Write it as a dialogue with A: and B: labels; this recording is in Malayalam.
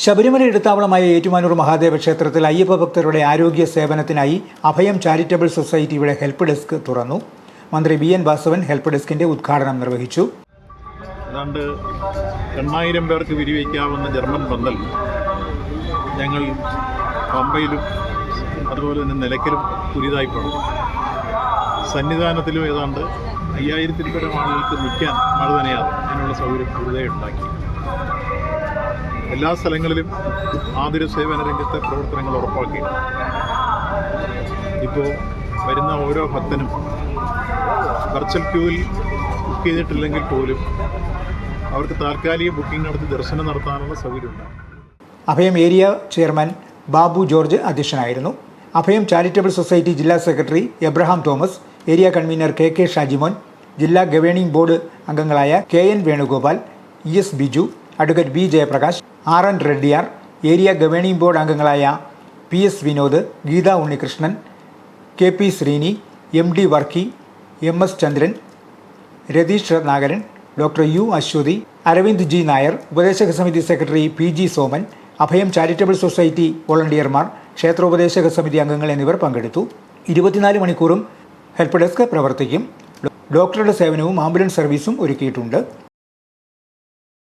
A: ശബരിമല ഇടത്താവളമായ ഏറ്റുമാനൂർ മഹാദേവ ക്ഷേത്രത്തിൽ അയ്യപ്പ ഭക്തരുടെ ആരോഗ്യ സേവനത്തിനായി അഭയം ചാരിറ്റബിൾ സൊസൈറ്റിയുടെ ഹെൽപ്പ് ഡെസ്ക് തുറന്നു. മന്ത്രി ബി എൻ വാസവൻ ഹെൽപ്പ് ഡെസ്കിന്റെ ഉദ്ഘാടനം നിർവഹിച്ചു.
B: ഏതാണ്ട് എണ്ണായിരം പേർക്ക് വിരിവയ്ക്കാവുന്ന ജർമ്മൻ പന്തൽ ഞങ്ങൾ പമ്പയിലും അതുപോലെ തന്നെ നിലയ്ക്കലും പുതിയതായി പണിതു സന്നിധാനത്തിലും ഏതാണ്ട് അയ്യായിരത്തിൽ പരം ആളുകൾക്ക് നിൽക്കാൻ മഴ നനയാതെ അതിനുള്ള സൗകര്യം പുതുതായി ഉണ്ടാക്കി. എല്ലാ സ്ഥലങ്ങളിലും ആതുര സേവന രംഗത്തെ പ്രവർത്തനങ്ങൾ ഉറപ്പാക്കി. ഇപ്പോൾ വരുന്ന ഓരോ ഭക്തനും വെർച്വൽ ക്യൂവിൽ ബുക്ക് ചെയ്തിട്ടില്ലെങ്കിൽ പോലും അവർക്ക് താൽക്കാലിക ബുക്കിംഗ് നടത്തി ദർശനം നടത്താനുള്ള സൗകര്യമുണ്ട്
A: അഭയം ഏരിയ ചെയർമാൻ ബാബു ജോർജ് അധ്യക്ഷനായിരുന്നു. അഭയം ചാരിറ്റബിൾ സൊസൈറ്റി ജില്ലാ secretary Abraham Thomas area convener K K Shajimon ജില്ലാ ഗവേണിംഗ് ബോർഡ് അംഗങ്ങളായ K N Venugopal E S Biju advocate B Jayaprakash R N Reddiar area governing board അംഗങ്ങളായ P S Vinod Geetha Unnikrishnan K P Sreeni M D Varkey M S Chandran Ratheesh Nagaran doctor U Aswathy Aravind G Nair ഉപദേശക സമിതി സെക്രട്ടറി പി ജി സോമൻ അഭയം ചാരിറ്റബിൾ സൊസൈറ്റി വോളണ്ടിയർമാർ ക്ഷേത്രോപദേശക സമിതി അംഗങ്ങൾ എന്നിവർ പങ്കെടുത്തു. ഇരുപത്തിനാല് മണിക്കൂറും ഹെൽപ്പ് ഡെസ്ക് പ്രവർത്തിക്കും. ഡോക്ടറുടെ സേവനവും ആംബുലൻസ് സർവീസും ഒരുക്കിയിട്ടുണ്ട്.